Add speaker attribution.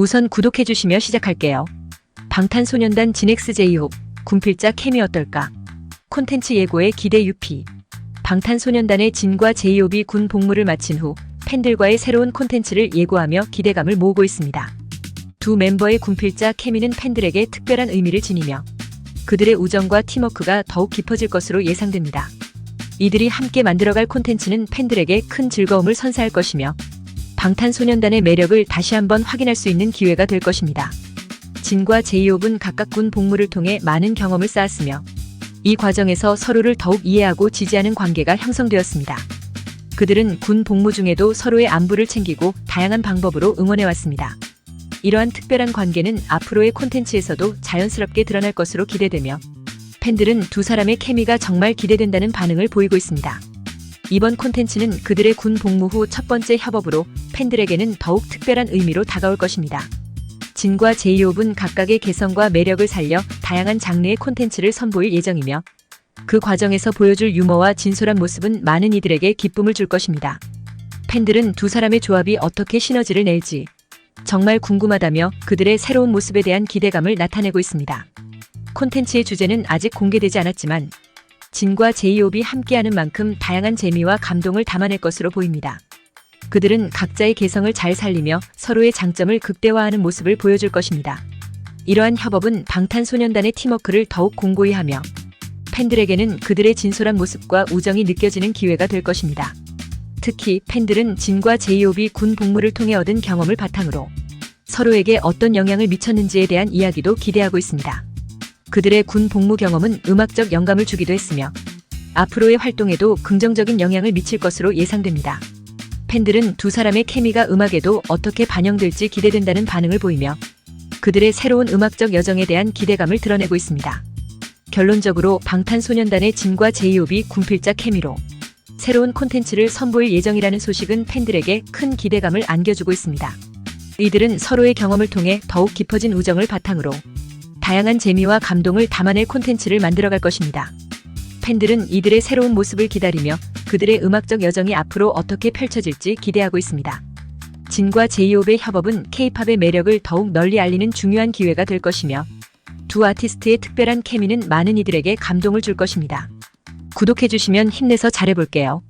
Speaker 1: 우선 구독해주시며 시작할게요. 방탄소년단 진엑스 제이홉, 군필자 케미 어떨까? 콘텐츠 예고에 기대 유피. 방탄소년단의 진과 제이홉이 군 복무를 마친 후 팬들과의 새로운 콘텐츠를 예고하며 기대감을 모으고 있습니다. 두 멤버의 군필자 케미는 팬들에게 특별한 의미를 지니며 그들의 우정과 팀워크가 더욱 깊어질 것으로 예상됩니다. 이들이 함께 만들어갈 콘텐츠는 팬들에게 큰 즐거움을 선사할 것이며 방탄소년단의 매력을 다시 한번 확인할 수 있는 기회가 될 것입니다. 진과 제이홉은 각각 군 복무를 통해 많은 경험을 쌓았으며 이 과정에서 서로를 더욱 이해하고 지지하는 관계가 형성되었습니다. 그들은 군 복무 중에도 서로의 안부를 챙기고 다양한 방법으로 응원해왔습니다. 이러한 특별한 관계는 앞으로의 콘텐츠에서도 자연스럽게 드러날 것으로 기대되며 팬들은 두 사람의 케미가 정말 기대된다는 반응을 보이고 있습니다. 이번 콘텐츠는 그들의 군 복무 후 첫 번째 협업으로 팬들에게는 더욱 특별한 의미로 다가올 것입니다. 진과 제이홉은 각각의 개성과 매력을 살려 다양한 장르의 콘텐츠를 선보일 예정이며 그 과정에서 보여줄 유머와 진솔한 모습은 많은 이들에게 기쁨을 줄 것입니다. 팬들은 두 사람의 조합이 어떻게 시너지를 낼지 정말 궁금하다며 그들의 새로운 모습에 대한 기대감을 나타내고 있습니다. 콘텐츠의 주제는 아직 공개되지 않았지만 진과 제이홉이 함께하는 만큼 다양한 재미와 감동을 담아낼 것으로 보입니다. 그들은 각자의 개성을 잘 살리며 서로의 장점을 극대화하는 모습을 보여줄 것입니다. 이러한 협업은 방탄소년단의 팀워크를 더욱 공고히 하며 팬들에게는 그들의 진솔한 모습과 우정이 느껴지는 기회가 될 것입니다. 특히 팬들은 진과 제이홉이 군 복무를 통해 얻은 경험을 바탕으로 서로에게 어떤 영향을 미쳤는지에 대한 이야기도 기대하고 있습니다. 그들의 군 복무 경험은 음악적 영감을 주기도 했으며 앞으로의 활동에도 긍정적인 영향을 미칠 것으로 예상됩니다. 팬들은 두 사람의 케미가 음악에도 어떻게 반영될지 기대된다는 반응을 보이며 그들의 새로운 음악적 여정에 대한 기대감을 드러내고 있습니다. 결론적으로 방탄소년단의 진과 제이홉이 군필자 케미로 새로운 콘텐츠를 선보일 예정이라는 소식은 팬들에게 큰 기대감을 안겨주고 있습니다. 이들은 서로의 경험을 통해 더욱 깊어진 우정을 바탕으로 다양한 재미와 감동을 담아낼 콘텐츠를 만들어갈 것입니다. 팬들은 이들의 새로운 모습을 기다리며 그들의 음악적 여정이 앞으로 어떻게 펼쳐질지 기대하고 있습니다. 진과 제이홉의 협업은 케이팝의 매력을 더욱 널리 알리는 중요한 기회가 될 것이며 두 아티스트의 특별한 케미는 많은 이들에게 감동을 줄 것입니다. 구독해주시면 힘내서 잘해볼게요.